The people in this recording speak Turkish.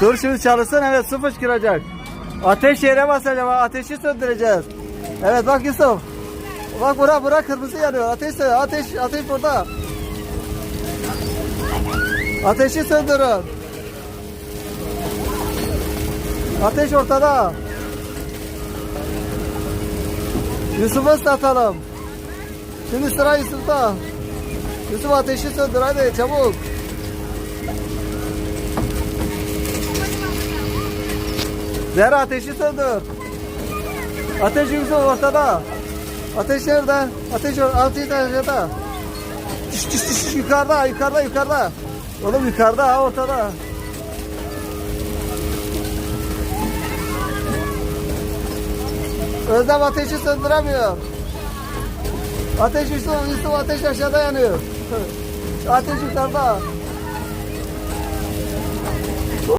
Dur şimdi çalışsın evet su fışkıracak. Ateş yere basacağım ateşi söndüreceğiz. Evet bak Yusuf. Bak bura bura kırmızı yanıyor. Ateş ateş ateş burada. Ateşi söndürün. Ateş ortada. Yusuf'u ıslatalım. Şimdi sıra Yusuf'ta. Yusuf ateşi söndür hadi çabuk. Zehra ateşi söndür. Ateş Yusuf ortada. Ateş nerede? Ateş altı aşağıda. Düş düş düş, yukarıda yukarıda yukarıda. Oğlum yukarıda ha ortada. Özlem ateşi söndüremiyor. Ateş Yusuf, Yusuf ateş aşağıda yanıyor. Ateş yukarıda.